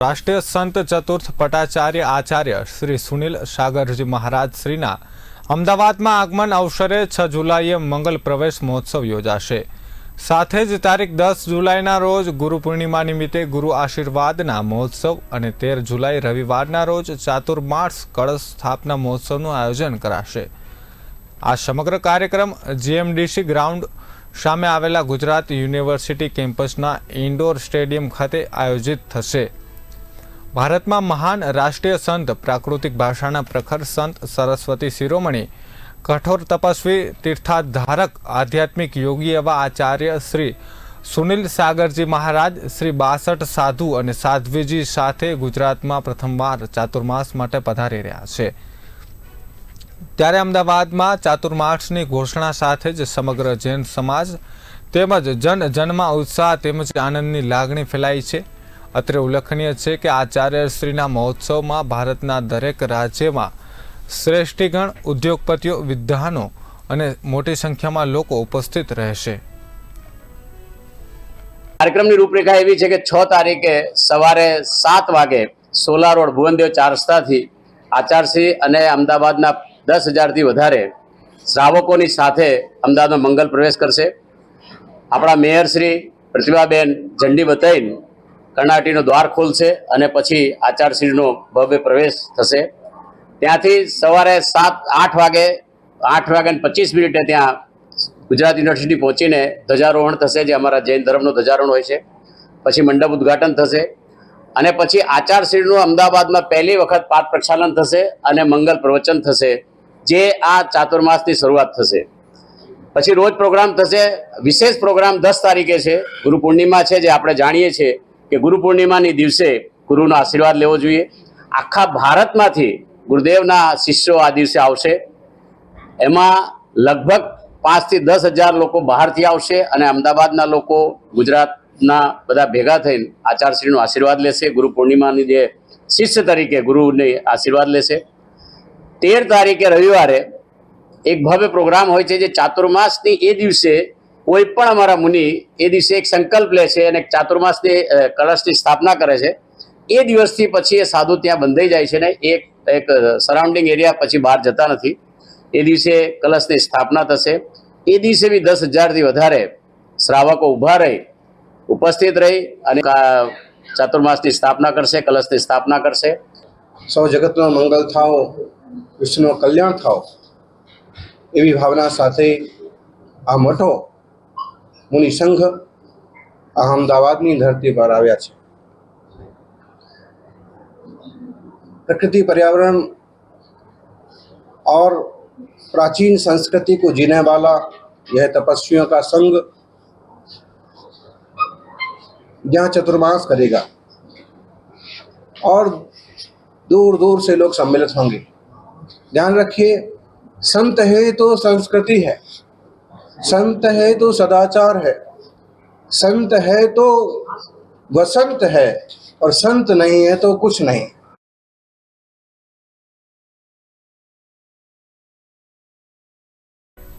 રાષ્ટ્રીય સંત ચતુર્થ પટાચાર્ય આચાર્ય શ્રી સુનિલ સાગરજી મહારાજ શ્રીના અમદાવાદમાં આગમન અવસરે છ જુલાઈએ મંગલ પ્રવેશ મહોત્સવ યોજાશે. સાથે જ તારીખ દસ જુલાઈના રોજ ગુરુ પૂર્ણિમા નિમિત્તે ગુરુ આશીર્વાદના મહોત્સવ અને તેર જુલાઈ રવિવારના રોજ ચાતુર્માસ કળશ સ્થાપના મહોત્સવનું આયોજન કરાશે. આ સમગ્ર કાર્યક્રમ જીએમડીસી ગ્રાઉન્ડ સામે આવેલા ગુજરાત યુનિવર્સિટી કેમ્પસના ઇન્ડોર સ્ટેડિયમ ખાતે આયોજિત થશે. ભારતમાં મહાન રાષ્ટ્રીય સંત, પ્રાકૃતિક ભાષાના પ્રખર સંત સરસ્વતી શિરોમણી, કઠોર તપસ્વી તીર્થાધારક, આધ્યાત્મિક યોગી એવા આચાર્ય શ્રી સુનિલ સાગરજી મહારાજ, શ્રી બાસઠ સાધુ અને સાધ્વીજી સાથે ગુજરાતમાં પ્રથમવાર ચાતુર્માસ માટે પધારી રહ્યા છે. ત્યારે અમદાવાદમાં ચાતુર્માસની ઘોષણા સાથે જ સમગ્ર જૈન સમાજ તેમજ જન જનમાં ઉત્સાહ તેમજ આનંદની લાગણી ફેલાઈ છે. અત્રે ઉલ્લેખનીય છે કે આચાર્યશ્રીના મહોત્સવમાં ભારતના દરેક રાજ્યમાં શ્રેષ્ઠીગણ, ઉદ્યોગપતિઓ, વિદ્વાનો અને મોટી સંખ્યામાં લોકો ઉપસ્થિત રહેશે. કાર્યક્રમની રૂપરેખા એવી છે કે છ તારીખે સવારે સાત વાગે સોલા રોડ ભુવનદેવ ચાર રસ્તાથી આચારશ્રી અને અમદાવાદના દસ હજારથી વધારે શ્રાવકોની સાથે અમદાવાદમાં મંગલ પ્રવેશ કરશે. આપણા મેયર શ્રી પ્રતિભાબેન ઝંડી બતાવીને કર્ણાટીનો દ્વાર ખોલશે અને પછી આચારશ્રીનો ભવ્ય પ્રવેશ થશે. ત્યાંથી સવારે સાત, આઠ વાગે આઠ વાગે પચીસ મિનિટે ત્યાં ગુજરાત યુનિવર્સિટી પહોંચીને ધ્વજારોહણ થશે, જે અમારા જૈન ધર્મનું ધ્વજારોહણ હોય છે. પછી મંડપ ઉદ્ઘાટન થશે અને પછી આચારશ્રીનું અમદાવાદમાં પહેલી વખત પાઠ પ્રક્ષાલન થશે અને મંગલ પ્રવચન થશે, જે આ ચાતુર્માસની શરૂઆત થશે. પછી રોજ પ્રોગ્રામ થશે, વિશેષ પ્રોગ્રામ દસ તારીખે છે. ગુરુ પૂર્ણિમા છે, જે આપણે જાણીએ છીએ. કે ગુરુ પૂર્ણિમાની દિવસે ગુરુનો આશીર્વાદ લેવો જોઈએ. આખા ભારતમાંથી ગુરુદેવના શિષ્યો આ દિવસે આવશે. એમાં લગભગ પાંચથી દસ હજાર લોકો બહારથી આવશે અને અમદાવાદના લોકો, ગુજરાતના બધા ભેગા થઈને આચાર્યશ્રીનો આશીર્વાદ લેશે. ગુરુ પૂર્ણિમાની જે શિષ્ય તરીકે ગુરુને આશીર્વાદ લેશે. તેર તારીખે રવિવારે એક ભવ્ય પ્રોગ્રામ હોય છે જે ચાતુર્માસની એ દિવસે કોઈ પણ અમારા મુનિ એ દિવસે એક સંકલ્પ લે છે અને એક ચાતુર્માસની કળશની સ્થાપના કરે છે. એ દિવસથી પછી એ સાધુ ત્યાં બંધાઈ જાય છે ને એક એક સરાઉન્ડિંગ એરિયા પછી બહાર જતા નથી. એ દિવસે કલશની સ્થાપના થશે. એ દિવસે બી દસ હજારથી વધારે શ્રાવકો ઊભા રહી, ઉપસ્થિત રહી અને ચાતુર્માસની સ્થાપના કરશે કલશની સ્થાપના કરશે. સૌ જગતનો મંગલ થાઓ વિશ્વનો કલ્યાણ થાઓ. એવી ભાવના સાથે આ મઠો મુનિ સંઘ આ અમદાવાદની ધરતી પર આવ્યા છે प्रकृति पर्यावरण और प्राचीन संस्कृति को जीने वाला यह तपस्वियों का संग यहाँ चतुर्मास करेगा और दूर दूर से लोग सम्मिलित होंगे ध्यान रखिए संत है तो संस्कृति है संत है तो सदाचार है संत है तो वसंत है और संत नहीं है तो कुछ नहीं